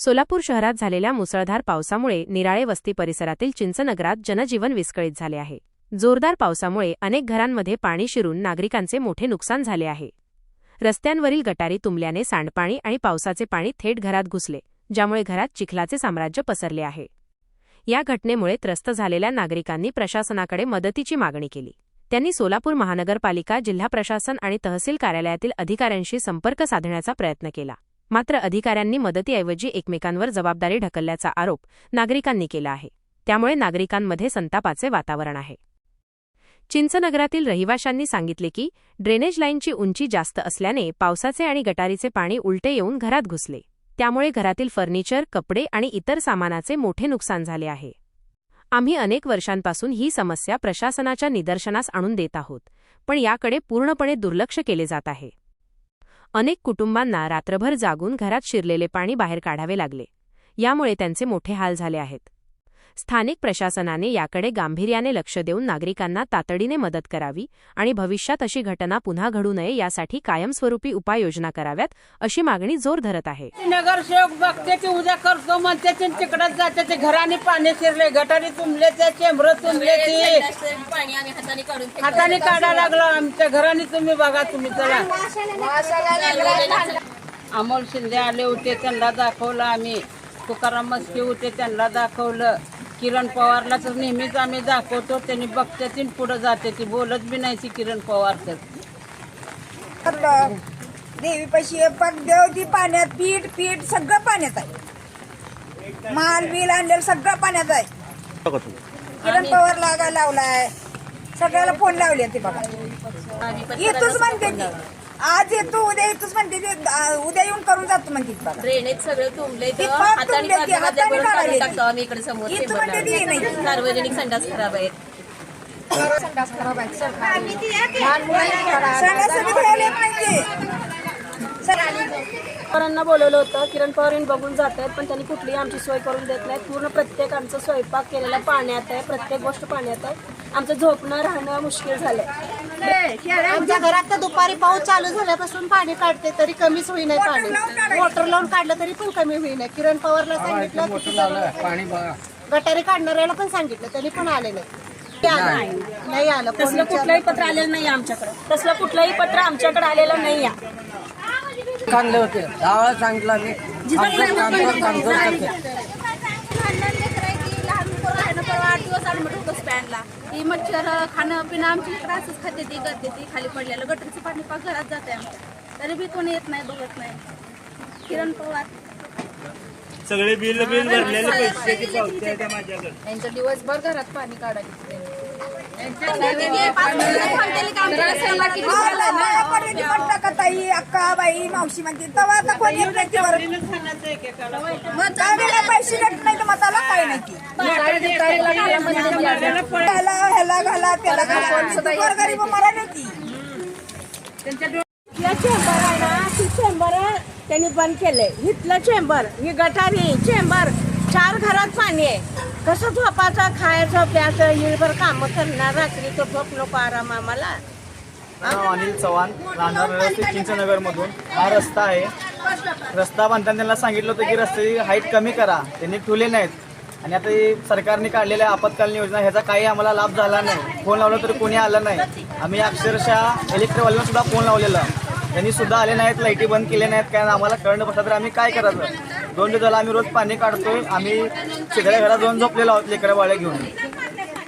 सोलापूर शहरात झालेल्या मुसळधार पावसामुळे निराळे वस्ती परिसरातील चिंचनगरात जनजीवन विस्कळीत झाले आहे. जोरदार पावसामुळे अनेक घरांमध्ये पाणी शिरून नागरिकांचे मोठे नुकसान झाले आहे. रस्त्यांवरील गटारी तुंबल्याने सांडपाणी आणि पावसाचे पाणी थेट घरात घुसले ज्यामुळे घरात चिखलाचे साम्राज्य पसरले आहे. या घटनेमुळे त्रस्त झालेल्या नागरिकांनी प्रशासनाकडे मदतीची मागणी केली. त्यांनी सोलापूर महानगरपालिका जिल्हा प्रशासन आणि तहसील कार्यालयातील अधिकाऱ्यांशी संपर्क साधण्याचा प्रयत्न केला. मात्र अधिकाऱ्यांनी मदतीऐवजी एकमेकांवर जबाबदारी ढकलल्याचा आरोप नागरिकांनी केला आहे. त्यामुळे नागरिकांमध्ये संतापाचे वातावरण आहे. चिंचनगरातील रहिवाशांनी सांगितले की ड्रेनेज लाईनची उंची जास्त असल्याने पावसाचे आणि गटारीचे पाणी उलटे येऊन घरात घुसले. त्यामुळे घरातील फर्निचर कपडे आणि इतर सामानाचे मोठे नुकसान झाले आहे. आम्ही अनेक वर्षांपासून ही समस्या प्रशासनाच्या निदर्शनास आणून देत आहोत पण याकडे पूर्णपणे दुर्लक्ष केले जात आहे. अनेक कुटुंबांना रात्रभर जागून घरात शिरलेले पाणी बाहेर काढावे लागले. यामुळे त्यांचे मोठे हाल झाले आहेत. स्थानिक प्रशासनाने याकडे गांभीर्याने लक्ष देऊन नागरिकांना तातडीने मदत करावी आणि भविष्यात अशी घटना पुन्हा घडू नये यासाठी कायमस्वरूपी उपाययोजना कराव्यात अशी मागणी जोर धरत आहे. नगरसेवक बघते उद्या करतो म्हणते ते जाते ते घराने पाणी शिरले गटारी तुंबले ते चेंबर तुंबले ते हाताने काढा लागलो आमच्या घराने तुम्ही बघा तुम्ही चला. अमोल शिंदे आले होते त्यांना दाखवलं आम्ही. तुकाराम मस्के होते त्यांना दाखवलं. किरण पवारला तर नेहमीच आम्ही दाखवतो त्यांनी बघते ती पुढे जाते. ती बोलत बी नाही ती किरण पवार तर. देवी पैशी देवती पाण्यात पीठ पीठ सगळं पाण्यात आहे. माल बिल आणलेलं सगळं पाण्यात आहे. किरण पवार लागा लावलाय. सगळ्याला फोन लावले ते बघा येतोच म्हणते ती. आज येतो उद्या येतोच म्हणते ती आ, उद्या येऊन करून जातो म्हणते ती बघा ड्रेनेज सगळं तुंबले ते पाक तुंबले, ते हाताने काढायले. टाकतो आम्ही इकडे समोर इथं चेंबरला. म्हणते ती नाही. सार्वजनिक संडास खराब आहेत सणासुदी घ्यायला येत नाही ते. पवारांना बोलवलं होतं किरण पवार येऊन बघून जात आहेत पण त्यांनी कुठलीही आमची सोय करून देत नाही पूर्ण प्रत्येक आमचं स्वयंपाक केलेला पाण्यात आहे प्रत्येक गोष्ट पाण्यात आहे आमचं झोपणं राहणं मुश्किल झालंय आमच्या घरात तर दुपारी पाऊस चालू झाल्यापासून पाणी काढते तरी कमीच होई नाही पाणी. मोटर लावून काढलं तरी पण कमी होई नाही किरण पवारला सांगितलं किती जण- गटारी काढणाऱ्याला पण सांगितलं तरी पण आले नाही. ते आलं नाही. नाही. आलं. तसलं कुठलंही पत्र आलेलं नाही आमच्याकडे. तसलं कुठलंही पत्र आमच्याकडे आलेलं नाही काढले होते. सांगितलं आम्ही आमचं काम कर, काम कर करते. आठ दिवस आम्ही होतो स्टँडला ती मच्छर खाणं पिणं आमची इकडे असंच खाते ती करते ती. खाली पडलेलं गटरचं पाणी पाक घरात जाते आमच्या तरी बी कोणी येत नाही बघत नाही. किरण पवार. सगळे बिल बिल भरलेले पैसे पावते त्या माझ्याकडे? यांचं दिवसभर घरात पाणी काढायचं. ताई अक्का बाई मावशी म्हणते तेव्हा आता कोणी येत नाही ती वर. पैसे देत नाही तर मताला काय नाही ती. ह्याला ह्याला घाला त्याला घाला गरीब मला नाही ती चेंबर आहे ना ती चेंबर त्यांनी बंद केले हिथलं चेंबर ही गटारी चेंबर चार घरात पाणी आहे. कसं झोपायचं खायचं प्यायचं हिळभर कामं करणार रात्री तो झोप नको आराम आम्हाला. नाव अनिल चव्हाण राहणार व्यवस्थित चिंचनगरमधून. हा रस्ता आहे. रस्ता बांधताना त्यांना सांगितलं होतं की रस्त्याची हाईट कमी करा. त्यांनी ठेवले नाहीत. आणि आता ही सरकारने काढलेल्या आपत्कालीन योजना ह्याचा काही आम्हाला लाभ झाला नाही. फोन लावला तरी कोणी आलं नाही. आम्ही अक्षरशः इलेक्ट्रिकवाल्यांना सुद्धा फोन लावलेला. त्यांनी सुद्धा आले नाहीत लाईटी बंद केल्या नाहीत कारण आम्हाला कळणं बसला तर आम्ही काय करायचं? दोन दिवसाला आम्ही रोज पाणी काढतोय. आम्ही शेजाऱ्या घरात जाऊन झोपलेलो आहोत लेकरं बाळ्या घेऊन.